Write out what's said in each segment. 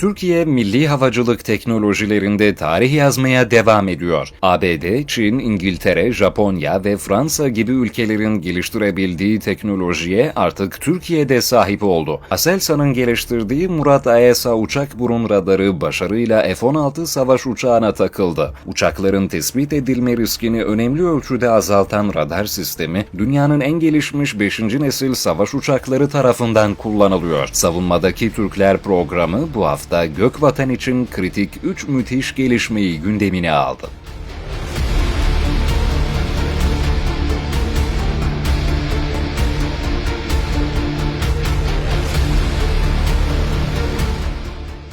Türkiye milli havacılık teknolojilerinde tarih yazmaya devam ediyor. ABD, Çin, İngiltere, Japonya ve Fransa gibi ülkelerin geliştirebildiği teknolojiye artık Türkiye'de sahip oldu. Aselsan'ın geliştirdiği Murat AESA uçak burun radarı başarıyla F-16 savaş uçağına takıldı. Uçakların tespit edilme riskini önemli ölçüde azaltan radar sistemi, dünyanın en gelişmiş 5. nesil savaş uçakları tarafından kullanılıyor. Savunmadaki Türkler programı bu hafta Gökvatan için kritik 3 müthiş gelişmeyi gündemine aldı.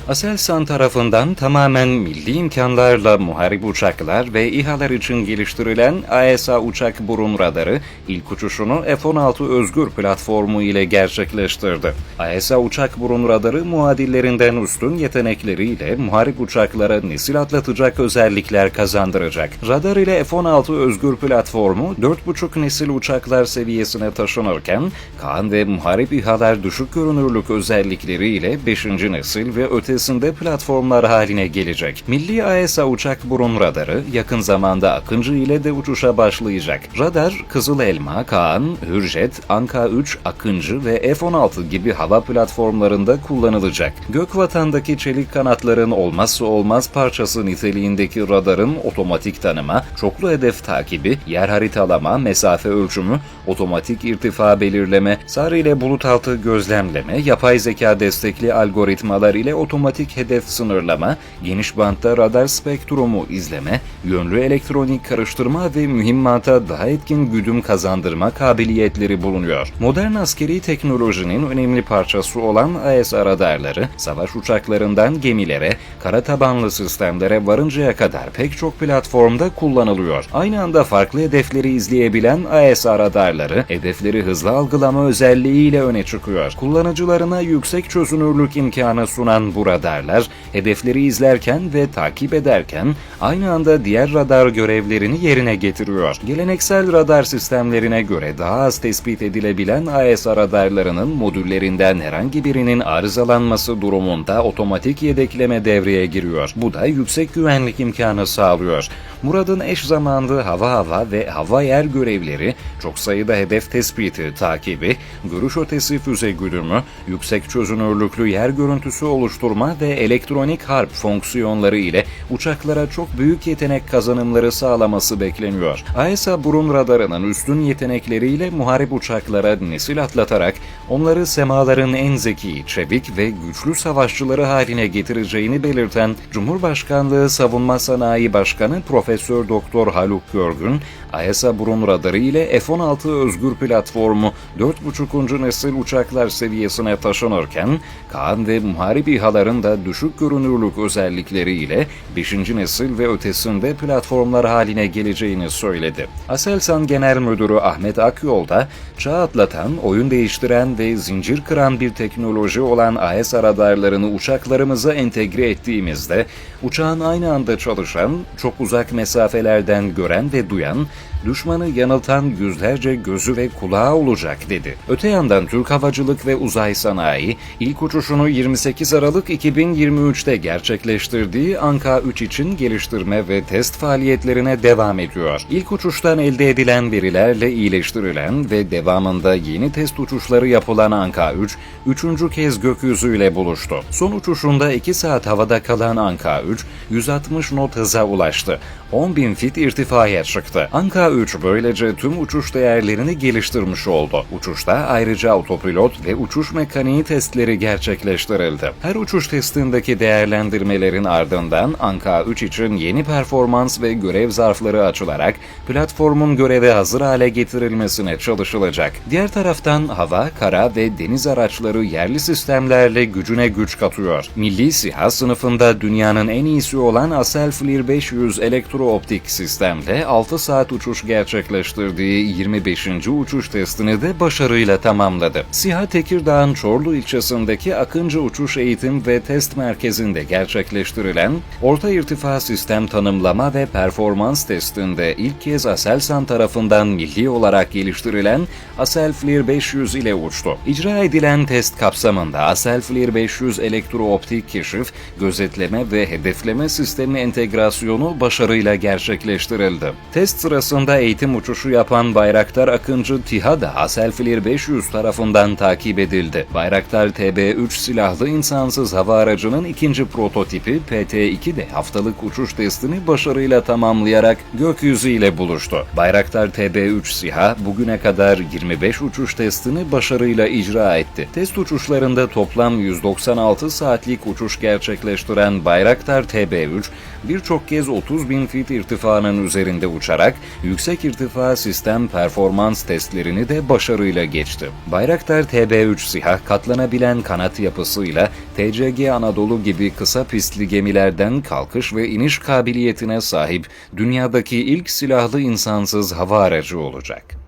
Aselsan tarafından tamamen milli imkanlarla muharip uçaklar ve İHA'lar için geliştirilen AESA uçak burun radarı ilk uçuşunu F-16 Özgür platformu ile gerçekleştirdi. AESA uçak burun radarı muadillerinden üstün yetenekleriyle muharip uçaklara nesil atlatacak özellikler kazandıracak. Radar ile F-16 Özgür platformu 4,5 nesil uçaklar seviyesine taşınırken Kaan ve muharip İHA'lar düşük görünürlük özellikleriyle 5. nesil ve ötesi ötesinde platformlar haline gelecek. Milli AESA uçak burun radarı yakın zamanda Akıncı ile de uçuşa başlayacak. Radar, Kızıl Elma, Kaan, Hürjet, Anka 3, Akıncı ve F-16 gibi hava platformlarında kullanılacak. Gökvatan'daki çelik kanatların olmazsa olmaz parçası niteliğindeki radarın otomatik tanıma, çoklu hedef takibi, yer haritalama, mesafe ölçümü, otomatik irtifa belirleme, sarı ile bulut altı gözlemleme, yapay zeka destekli algoritmalar ile otomatik otomatik hedef sınırlama, geniş bantta radar spektrumu izleme, yönlü elektronik karıştırma ve mühimmata daha etkin güdüm kazandırma kabiliyetleri bulunuyor. Modern askeri teknolojinin önemli parçası olan AESA radarları, savaş uçaklarından gemilere, kara tabanlı sistemlere varıncaya kadar pek çok platformda kullanılıyor. Aynı anda farklı hedefleri izleyebilen AESA radarları, hedefleri hızlı algılama özelliğiyle öne çıkıyor. Kullanıcılarına yüksek çözünürlük imkanı sunan bu radarlar, hedefleri izlerken ve takip ederken aynı anda diğer radar görevlerini yerine getiriyor. Geleneksel radar sistemlerine göre daha az tespit edilebilen AESA radarlarının modüllerinden herhangi birinin arızalanması durumunda otomatik yedekleme devreye giriyor. Bu da yüksek güvenlik imkanı sağlıyor. Murad'ın eş zamanlı hava hava ve hava yer görevleri, çok sayıda hedef tespiti, takibi, görüş ötesi füze güdümü, yüksek çözünürlüklü yer görüntüsü oluşturma ve elektronik harp fonksiyonları ile uçaklara çok büyük yetenek kazanımları sağlaması bekleniyor. AESA burun radarının üstün yetenekleriyle muharip uçaklara nesil atlatarak onları semaların en zeki, çevik ve güçlü savaşçıları haline getireceğini belirten Cumhurbaşkanlığı Savunma Sanayi Başkanı Profesör Doktor Haluk Görgün, AESA burun radarı ile F-16 özgür platformu 4,5. nesil uçaklar seviyesine taşınırken, Kaan ve muharip İHA'ların da düşük görünürlük özellikleriyle 5. nesil ve ötesinde platformlar haline geleceğini söyledi. Aselsan Genel Müdürü Ahmet Akyol da çağ atlatan, oyun değiştiren ve zincir kıran bir teknoloji olan AESA radarlarını uçaklarımıza entegre ettiğimizde uçağın aynı anda çalışan, çok uzak mesafelerden gören ve duyan, düşmanı yanıltan yüzlerce gözü ve kulağı olacak dedi. Öte yandan Türk Havacılık ve Uzay Sanayi ilk uçuşunu 28 Aralık 2023'te gerçekleştirdiği Anka 3 için geliştirme ve test faaliyetlerine devam ediyor. İlk uçuştan elde edilen verilerle iyileştirilen ve devamında yeni test uçuşları yapılan Anka 3, üçüncü kez gökyüzüyle buluştu. Son uçuşunda 2 saat havada kalan Anka 3, 160 knot hıza ulaştı. 10.000 fit irtifaya çıktı. Anka 3 böylece tüm uçuş değerlerini geliştirmiş oldu. Uçuşta ayrıca autopilot ve uçuş mekaniği testleri gerçekleştirildi. Her uçuş testindeki değerlendirmelerin ardından Anka 3 için yeni performans ve görev zarfları açılarak platformun göreve hazır hale getirilmesine çalışılacak. Diğer taraftan hava, kara ve deniz araçları yerli sistemlerle gücüne güç katıyor. Milli SİHA sınıfında dünyanın en iyisi olan Asel Flir 500 elektrooptik sistemle 6 saat uçuş uçuş gerçekleştirdiği 25. uçuş testini de başarıyla tamamladı. SİHA Tekirdağ'ın Çorlu ilçesindeki Akıncı Uçuş Eğitim ve Test Merkezi'nde gerçekleştirilen orta irtifa sistem tanımlama ve performans testinde ilk kez Aselsan tarafından milli olarak geliştirilen Aselflir 500 ile uçtu. İcra edilen test kapsamında Aselflir 500 elektrooptik keşif, gözetleme ve hedefleme sistemi entegrasyonu başarıyla gerçekleştirildi. Test sırasında eğitim uçuşu yapan Bayraktar Akıncı TİHA da Aselflir 500 tarafından takip edildi. Bayraktar TB3 silahlı insansız hava aracının ikinci prototipi PT-2 de haftalık uçuş testini başarıyla tamamlayarak gökyüzü ile buluştu. Bayraktar TB3 SİHA bugüne kadar 25 uçuş testini başarıyla icra etti. Test uçuşlarında toplam 196 saatlik uçuş gerçekleştiren Bayraktar TB3 birçok kez 30 bin fit irtifanın üzerinde uçarak yüksek irtifa sistem performans testlerini de başarıyla geçti. Bayraktar TB3 SİHA katlanabilen kanat yapısıyla TCG Anadolu gibi kısa pistli gemilerden kalkış ve iniş kabiliyetine sahip dünyadaki ilk silahlı insansız hava aracı olacak.